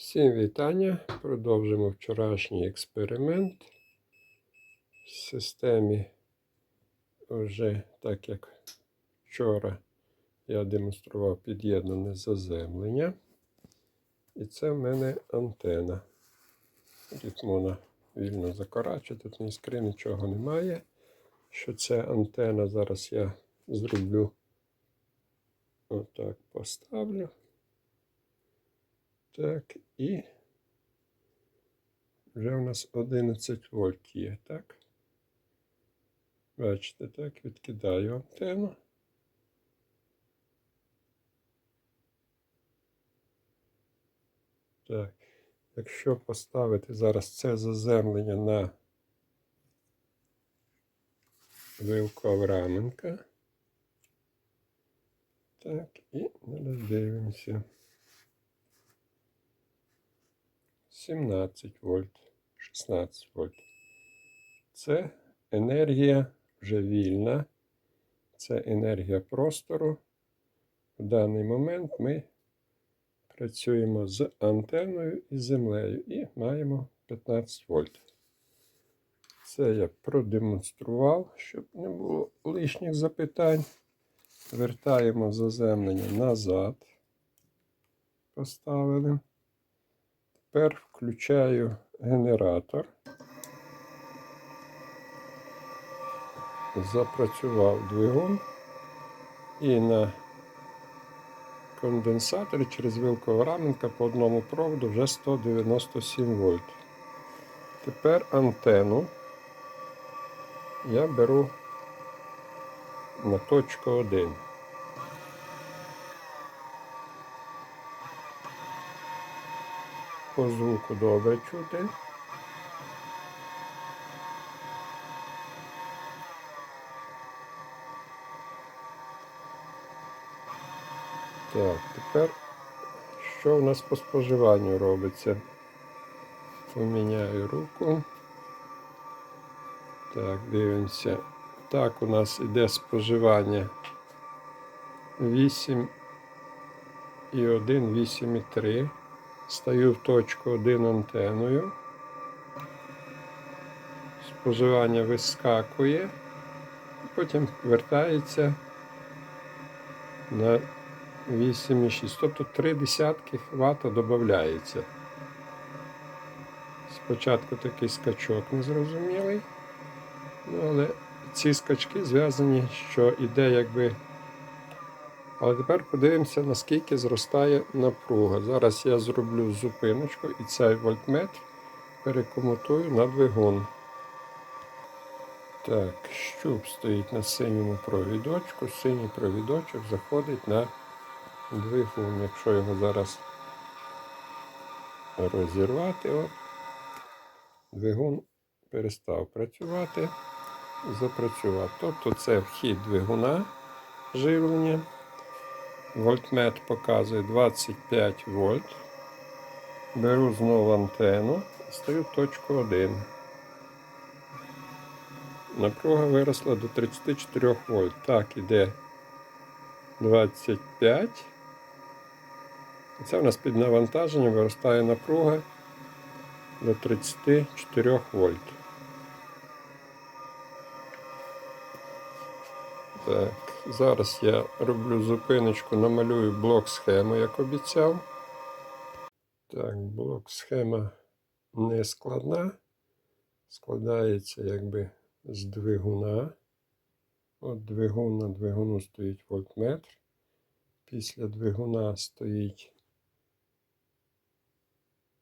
Всім вітання. Продовжимо вчорашній експеримент. В системі вже так як вчора я демонстрував під'єднане заземлення. І це в мене антена. Тут можна вільно закорачувати, тут ні іскри, нічого немає. Що це антена, зараз я зроблю. Отак поставлю. Так, і вже у нас 11 вольт є, так? Бачите, так, відкидаю антенну. Так, якщо поставити зараз це заземлення на вилку Авраменка. Так, і дивимося. 17 вольт, 16 вольт. Це енергія вже вільна, це енергія простору. В даний момент ми працюємо з антенною і землею і маємо 15 вольт. Це я продемонстрував, щоб не було лишніх запитань. Вертаємо заземлення назад. Поставили. Тепер включаю генератор. Запрацював двигун і на конденсаторі через вилку раменка по одному проводу вже 197 вольт. Тепер антенну я беру на точку 1. По звуку добре чути. Так, тепер що у нас по споживанню робиться? Поміняю руку. Так, дивимося. Так, у нас іде споживання 8 і 1, 8 і 3. Стаю в точку 1 антеною. Споживання вискакує, потім вертається на 8,6. Тобто 3 десятки Вт додається. Спочатку такий скачок незрозумілий, ну, але ці скачки зв'язані, що іде якби. Але тепер подивимося, наскільки зростає напруга. Зараз я зроблю зупиночку і цей вольтметр перекомутую на двигун. Так, щуп стоїть на синьому провідочку. Синій провідочок заходить на двигун. Якщо його зараз розірвати, от, двигун перестав працювати, запрацював. Тобто це вхід двигуна живлення. Вольтмет показує 25 вольт. Беру знову антенну стаю в точку 1. Напруга виросла до 34 вольт. Так, іде 25. Це у нас під навантаженням виростає напруга до 34 вольт. Так, зараз я роблю зупиночку, намалюю блок схему, як обіцяв. Так, блок схема не складна. Складається якби з двигуна. От двигун на двигуну стоїть вольтметр. Після двигуна стоїть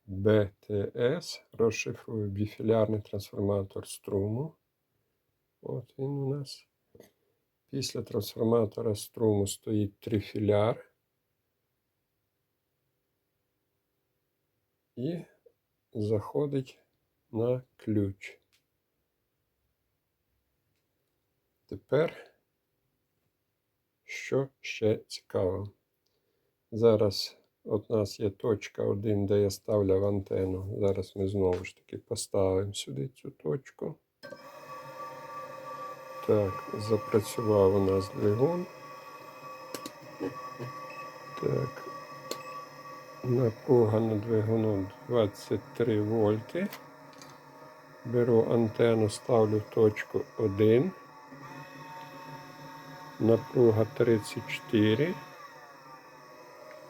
БТС, розшифрую біфілярний трансформатор струму. От він у нас. Після трансформатора струму стоїть трифіляр. І заходить на ключ. Тепер, що ще цікаво? Зараз от нас є точка 1, де я ставляв антенну. Зараз ми знову ж таки поставимо сюди цю точку. Так, запрацював у нас двигун. Так. Напруга на двигуну 23 вольти. Беру антенну, ставлю в точку 1. Напруга 34.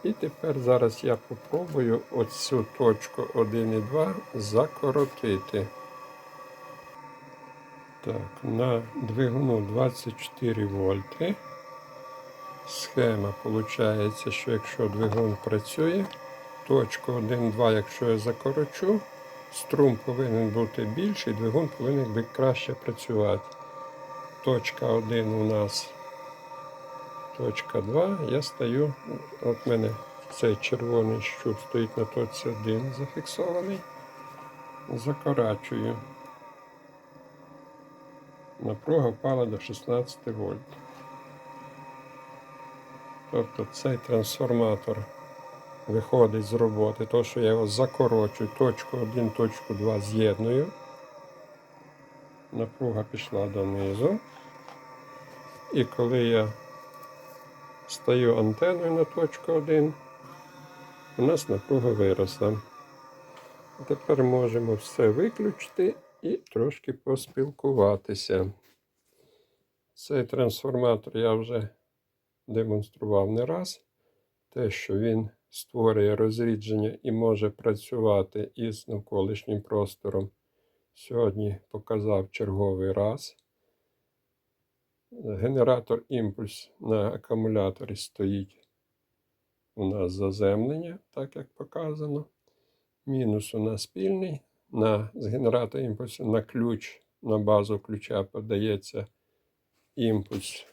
І тепер зараз я попробую оцю точку 1 і 2 закоротити. Так, на двигуну 24 вольти. Схема виходить, що якщо двигун працює, точку 1-2, якщо я закорочу, струм повинен бути більший, двигун повинен би краще працювати. Точка 1 у нас, точка 2, я стою, от мене цей червоний щуп стоїть на точці 1 зафіксований. Закорачую. Напруга впала до 16 вольт. Тобто цей трансформатор виходить з роботи, то що я його закорочую, точку 1, точку 2 з'єдную. Напруга пішла донизу. І коли я стаю антеною на точку 1, у нас напруга виросла. Тепер можемо все виключити і трошки поспілкуватися. Цей трансформатор я вже демонстрував не раз. Те, що він створює розрідження і може працювати із навколишнім простором. Сьогодні показав черговий раз. Генератор імпульс на акумуляторі стоїть у нас заземлення, так як показано. Мінус у нас спільний. На, з генератора імпульсу на ключ, на базу ключа подається імпульс.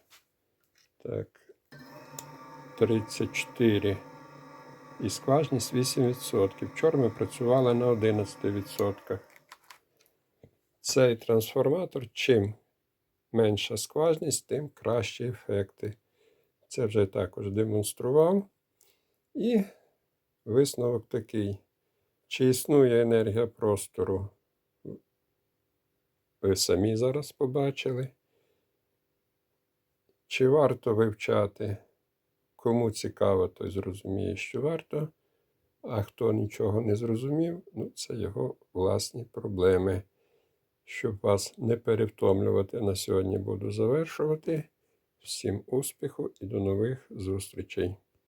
Так, 34 і скважність 8%. Вчора ми працювали на 11%. Цей трансформатор, чим менша скважність, тим кращі ефекти. Це вже також демонстрував. І висновок такий. Чи існує енергія простору? Ви самі зараз побачили. Чи варто вивчати? Кому цікаво, той зрозуміє, що варто. А хто нічого не зрозумів, ну це його власні проблеми. Щоб вас не перевтомлювати, на сьогодні буду завершувати. Всім успіху і до нових зустрічей!